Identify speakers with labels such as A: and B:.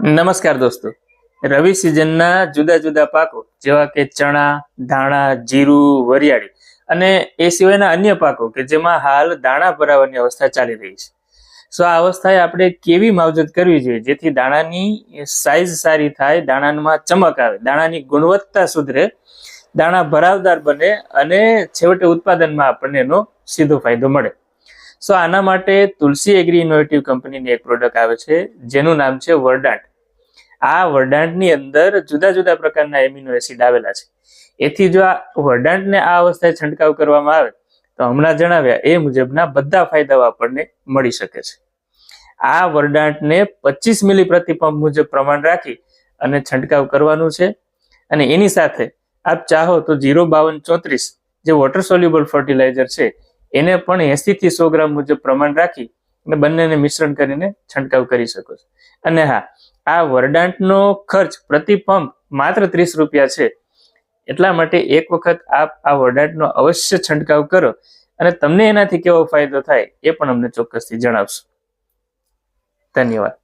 A: નમસ્કાર દોસ્તો. રવિ સિઝનના જુદા જુદા પાકો, જેવા કે ચણા, ધાણા, જીરું, વરિયાળી અને એ સિવાયના અન્ય પાકો કે જેમાં હાલ દાણા ભરાવાની અવસ્થા ચાલી રહી છે. સો આ અવસ્થાએ આપણે કેવી માવજત કરવી જોઈએ? જેથી દાણાની સાઇઝ સારી થાય, દાણામાં ચમક આવે, દાણાની ગુણવત્તા સુધરે, દાણા ભરાવદાર બને અને છેવટે ઉત્પાદનમાં આપણને એનો સીધો ફાયદો મળે. સો આના માટે તુલસી એગ્રી ઇનોવેટિવ કંપનીની એક પ્રોડક્ટ આવે છે, જેનું નામ છે વર્ડાન્ટ આ વર્ડાન્ટની અંદર જુદા જુદા પ્રકારના એમિનો એસિડ આવેલા છે. એથી જો આ વર્ડાન્ટને આ અવસ્થાએ છંટકાવ કરવામાં આવે, તો હમણાં જણાવ્યા એ મુજબના બધા ફાયદાઓ આપણને મળી શકે છે. આ વર્ડાન્ટને પચીસ મિલી પ્રતિ મુજબ પ્રમાણ રાખી અને છંટકાવ કરવાનું છે. અને એની સાથે આપ ચાહો તો જીરો બાવન ચોત્રીસ જે વોટર સોલ્યુબલ ફર્ટિલાઇઝર છે, એને પણ એસી થી સો ગ્રામ મુજબ પ્રમાણ રાખી અને બંનેને મિશ્રણ કરીને છંટકાવ કરી શકો છો. અને હા આ વરડાંટનો ખર્ચ પ્રતિ પંપ માત્ર ત્રીસ રૂપિયા છે. એટલા માટે એક વખત આપ આ વરડાંટનો અવશ્ય છંટકાવ કરો અને તમને એનાથી કેવો ફાયદો થાય એ પણ અમને ચોક્કસથી જણાવશો. ધન્યવાદ.